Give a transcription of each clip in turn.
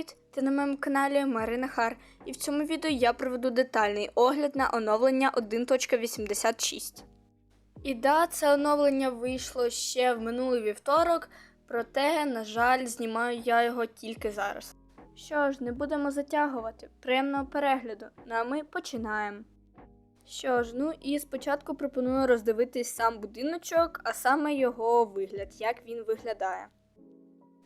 Привіт! Ти на моєму каналі Марина Хар. І в цьому відео я проведу детальний огляд на оновлення 1.86. І да, це оновлення вийшло ще в минулий вівторок, проте, на жаль, знімаю я його тільки зараз. Що ж, не будемо затягувати. Приємного перегляду. Ну а ми починаємо. Що ж, ну і спочатку пропоную роздивитись сам будиночок, а саме його вигляд, як він виглядає.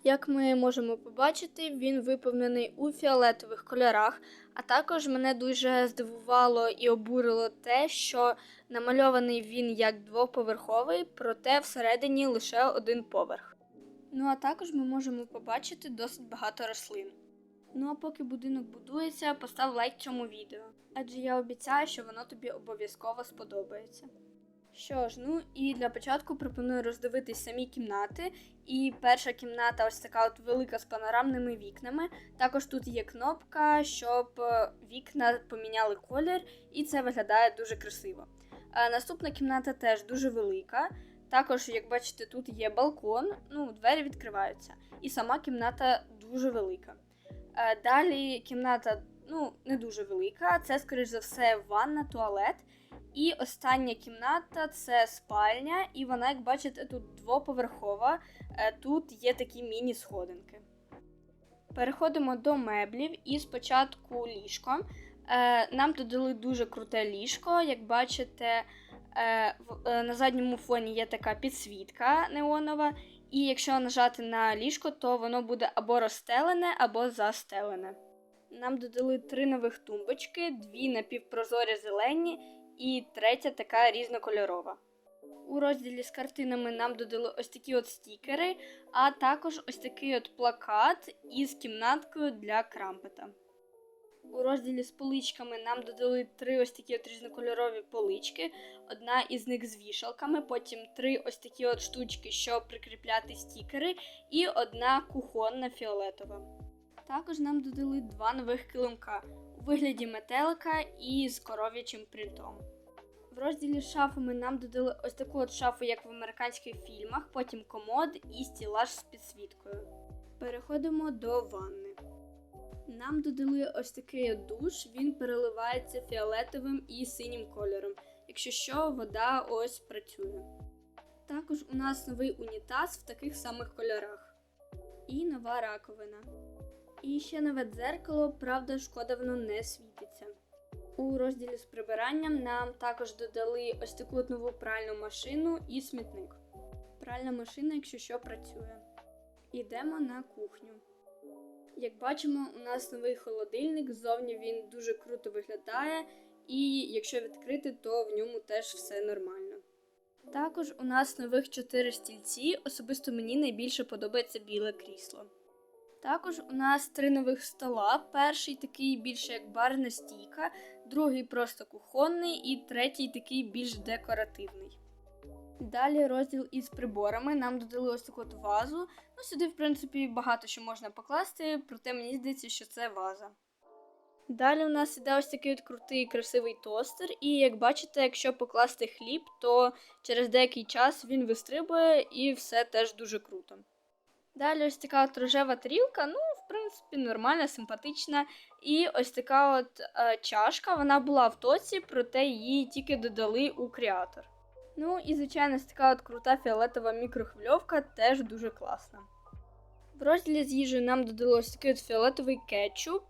Як ми можемо побачити, він виповнений у фіолетових кольорах, а також мене дуже здивувало і обурило те, що намальований він як двоповерховий, проте всередині лише один поверх. Ну а також ми можемо побачити досить багато рослин. Ну а поки будинок будується, постав лайк цьому відео, адже я обіцяю, що воно тобі обов'язково сподобається. Що ж, ну і для початку пропоную роздивитись самі кімнати. І перша кімната ось така от велика з панорамними вікнами. Також тут є кнопка, щоб е, вікна поміняли колір, і це виглядає дуже красиво. А наступна кімната теж дуже велика. Також, як бачите, тут є балкон, ну, двері відкриваються. І сама кімната дуже велика. Е, Далі кімната ну, не дуже велика. Це, скоріш за все, ванна, туалет. І остання кімната це спальня, і вона, як бачите, тут двоповерхова. Е, Тут є такі міні-сходинки. Переходимо до меблів і спочатку ліжко. Е, Нам додали дуже круте ліжко. Як бачите, е, на задньому фоні є така підсвітка неонова. І якщо нажати на ліжко, то воно буде або розстелене, або застелене. Нам додали три нових тумбочки, дві напівпрозорі зелені і третя така різнокольорова. У розділі з картинами нам додали ось такі от стікери, а також ось такий от плакат із кімнаткою для крампета. У розділі з поличками нам додали три ось такі от різнокольорові полички. Одна із них з вішалками, потім три ось такі от штучки, щоб прикріпляти стікери, і одна кухонна фіолетова. Також нам додали два нових килимка вигляді метелика і з коров'ячим принтом. В розділі з шафами нам додали ось таку от шафу, як в американських фільмах, потім комод і стілаж з підсвіткою. Переходимо до ванни. Нам додали ось такий душ, він переливається фіолетовим і синім кольором. Якщо що, вода ось працює. Також у нас новий унітаз в таких самих кольорах. І нова раковина. І ще нове дзеркало, правда, шкода, воно не світиться. У розділі з прибиранням нам також додали ось таку нову пральну машину і смітник. Пральна машина, якщо що, працює. Йдемо на кухню. Як бачимо, у нас новий холодильник, ззовні він дуже круто виглядає, і якщо відкрити, то в ньому теж все нормально. Також у нас нових 4 стільці, особисто мені найбільше подобається біле крісло. Також у нас три нових стола. Перший такий більше як барна стійка, другий просто кухонний, і третій такий більш декоративний. Далі розділ із приборами. Нам додали ось таку от вазу. Ну, сюди, в принципі, багато що можна покласти, проте мені здається, що це ваза. Далі у нас іде ось такий от крутий красивий тостер, і як бачите, якщо покласти хліб, то через деякий час він вистрибує і все теж дуже круто. Далі ось така от рожева тарілка, ну, в принципі, нормальна, симпатична. І ось така от е, чашка, вона була в тоці, проте її тільки додали у креатор. Ну і, звичайно, ось така от крута фіолетова мікрохвильовка теж дуже класна. В розділі з їжею нам додали ось такий от фіолетовий кетчуп.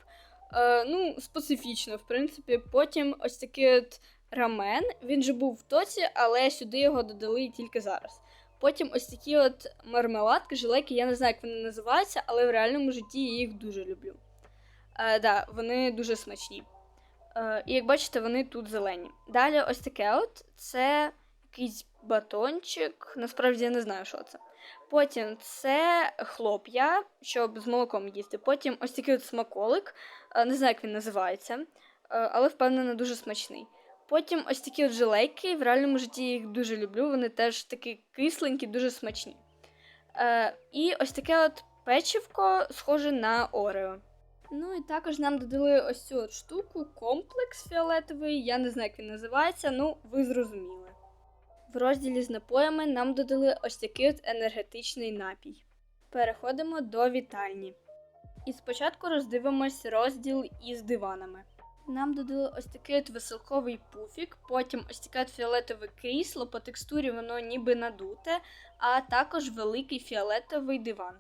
Е, ну, специфічно, в принципі. Потім ось такий от рамен. Він же був в тоці, але сюди його додали тільки зараз. Потім ось такі от мармеладки, жилейки, я не знаю, як вони називаються, але в реальному житті я їх дуже люблю. Е, да, вони дуже смачні. Е, і як бачите, вони тут зелені. Далі ось таке от це якийсь батончик. Насправді я не знаю, що це. Потім це хлоп'я, щоб з молоком їсти. Потім ось такий от смаколик, е, не знаю, як він називається, е, але впевнено дуже смачний. Потім ось такі от жилейки. В реальному житті я їх дуже люблю. Вони теж такі кисленькі, дуже смачні. Е, і ось таке от печивко схоже на Орео. Ну і також нам додали ось цю от штуку, комплекс фіолетовий. Я не знаю, як він називається, ну ви зрозуміли. В розділі з напоями нам додали ось такий от енергетичний напій. Переходимо до вітальні. І спочатку роздивимось розділ із диванами. Нам додали ось такий от веселковий пуфік, потім ось таке от фіолетове крісло, по текстурі воно ніби надуте, а також великий фіолетовий диван.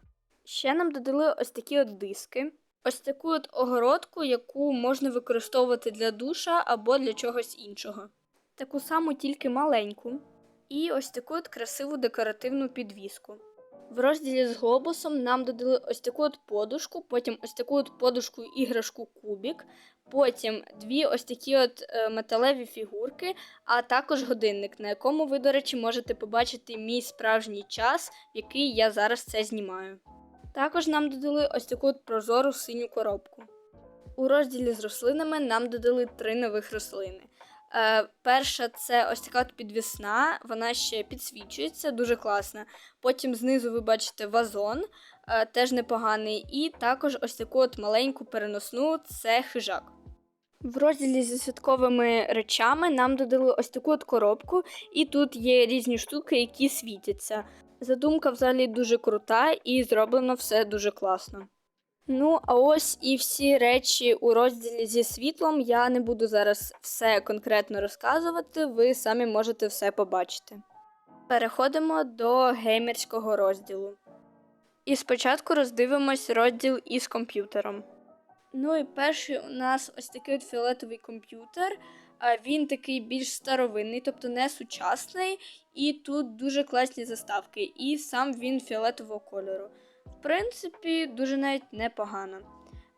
Ще нам додали ось такі от диски, ось таку от огородку, яку можна використовувати для душа або для чогось іншого. Таку саму тільки маленьку. І ось таку от красиву декоративну підвіску. В розділі з глобусом нам додали ось таку от подушку, потім ось таку от подушку іграшку кубік, потім дві ось такі от е, металеві фігурки, а також годинник, на якому ви, до речі, можете побачити мій справжній час, в який я зараз це знімаю. Також нам додали ось таку от прозору синю коробку. У розділі з рослинами нам додали три нових рослини. Е, перша це ось така от підвісна, вона ще підсвічується, дуже класна. Потім знизу ви бачите вазон, е, теж непоганий. І також ось таку от маленьку переносну це хижак. В розділі зі святковими речами нам додали ось таку от коробку, і тут є різні штуки, які світяться. Задумка взагалі дуже крута і зроблено все дуже класно. Ну, а ось і всі речі у розділі зі світлом. Я не буду зараз все конкретно розказувати, ви самі можете все побачити. Переходимо до геймерського розділу. І спочатку роздивимось розділ із комп'ютером. Ну і перший у нас ось такий от фіолетовий комп'ютер. Він такий більш старовинний, тобто не сучасний, і тут дуже класні заставки, і сам він фіолетового кольору. Принципі, дуже навіть непогано.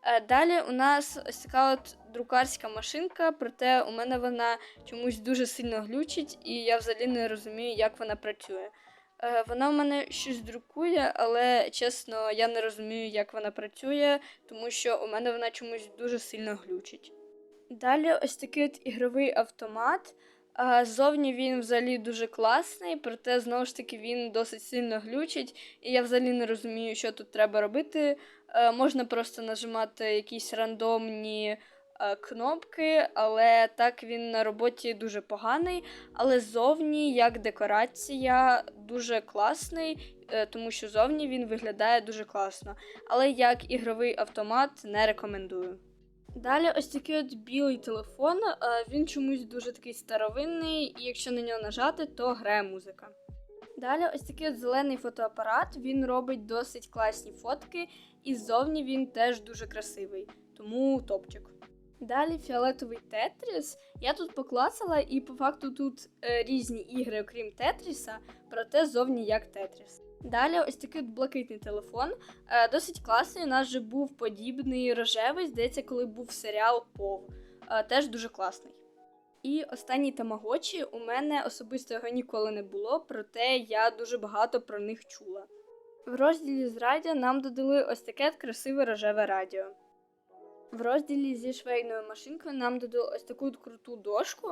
Е, Далі у нас ось така от друкарська машинка, проте у мене вона чомусь дуже сильно глючить, і я взагалі не розумію, як вона працює. Е, Вона в мене щось друкує, але чесно, я не розумію, як вона працює, тому що у мене вона чомусь дуже сильно глючить. Далі ось такий от ігровий автомат. А, Зовні він взагалі дуже класний, проте знову ж таки він досить сильно глючить, і я взагалі не розумію, що тут треба робити. Е, Можна просто нажимати якісь рандомні е, кнопки, але так він на роботі дуже поганий. Але зовні, як декорація, дуже класний, е, тому що зовні він виглядає дуже класно. Але як ігровий автомат не рекомендую. Далі ось такий от білий телефон, він чомусь дуже такий старовинний, і якщо на нього нажати, то грає музика. Далі ось такий от зелений фотоапарат, він робить досить класні фотки, і ззовні він теж дуже красивий, тому топчик. Далі фіолетовий Тетріс. Я тут поклацала, і по факту тут е, різні ігри, окрім Тетріса, проте зовні як Тетріс. Далі ось такий блакитний телефон. Е, досить класний. У нас же був подібний рожевий, здається, коли був серіал Пов. Е, теж дуже класний. І останній тамагочі у мене особисто його ніколи не було, проте я дуже багато про них чула. В розділі з радіо нам додали ось таке красиве рожеве радіо. В розділі зі швейною машинкою нам додали ось таку круту дошку.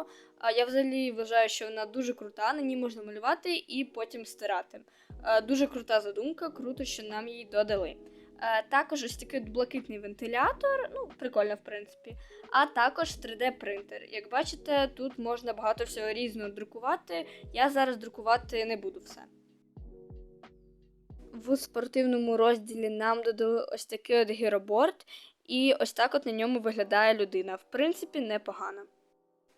Я взагалі вважаю, що вона дуже крута, на ній можна малювати і потім стирати. Е, Дуже крута задумка, круто, що нам її додали. Е, Також ось такий блакитний вентилятор, ну, прикольно, в принципі. А також 3D-принтер. Як бачите, тут можна багато всього різного друкувати. Я зараз друкувати не буду все. В спортивному розділі нам додали ось такий от гіроборд, і ось так от на ньому виглядає людина. В принципі, непогано.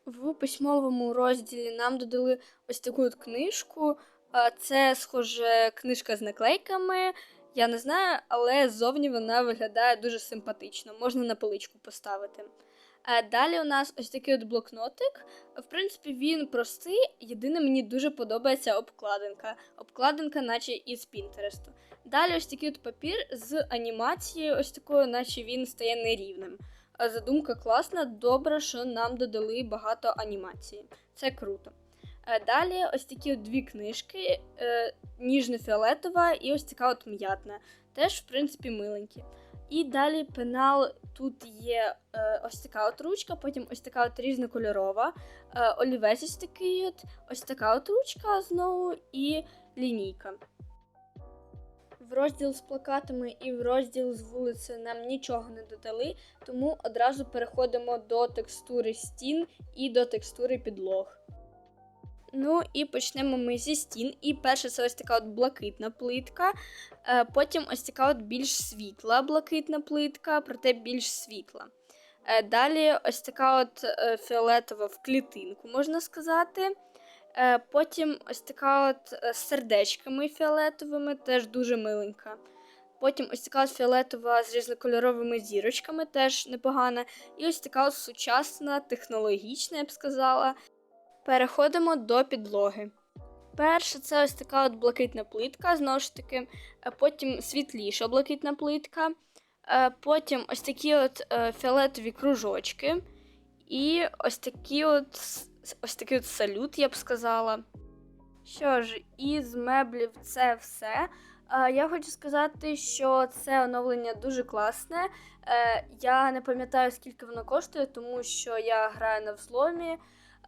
В письмовому розділі нам додали ось таку от книжку. Це, схоже, книжка з наклейками. Я не знаю, але ззовні вона виглядає дуже симпатично, можна на поличку поставити. Далі у нас ось такий от блокнотик. В принципі, він простий. Єдине, мені дуже подобається обкладинка. Обкладинка, наче із Пінтересту. Далі ось такий от папір з анімацією, ось такою, наче він стає нерівним. Задумка класна, добре, що нам додали багато анімації. Це круто. Е, Далі ось такі дві книжки: е, ніжно-фіолетова і ось така от м'ятна. Теж, в принципі, миленькі. І далі пенал тут є е, ось така от ручка, потім ось така от різнокольорова, е, олівець ось такий от, ось така от ручка знову і лінійка. В розділ з плакатами і в розділ з вулиці нам нічого не додали, тому одразу переходимо до текстури стін і до текстури підлог. Ну і почнемо ми зі стін. І перше це ось така от блакитна плитка. Е, потім ось така от більш світла блакитна плитка, проте більш світла. Е, далі ось така от е, фіолетова в клітинку, можна сказати. Потім ось така от з сердечками фіолетовими, теж дуже миленька. Потім ось така от фіолетова з різнокольоровими зірочками, теж непогана. І ось така от сучасна, технологічна, я б сказала. Переходимо до підлоги. Перше, це ось така от блакитна плитка, знову ж таки, е, потім світліша блакитна плитка, е, потім ось такі от е, фіолетові кружочки, і ось такі от, ось такий от салют, я б сказала. Що ж, із меблів це все. Я хочу сказати, що це оновлення дуже класне. Я не пам'ятаю, скільки воно коштує, тому що я граю на взломі.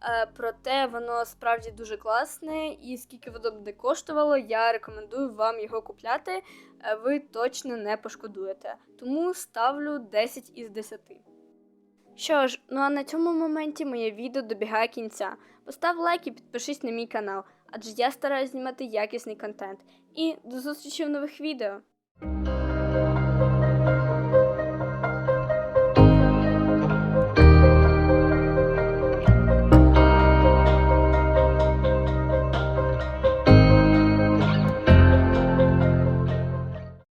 Е, Проте воно справді дуже класне, і скільки воно б не коштувало, я рекомендую вам його купляти. Е, Ви точно не пошкодуєте. Тому ставлю 10 із 10. Що ж, ну а на цьому моменті моє відео добігає кінця. Постав лайк і підпишись на мій канал, адже я стараюсь знімати якісний контент. І до зустрічі в нових відео!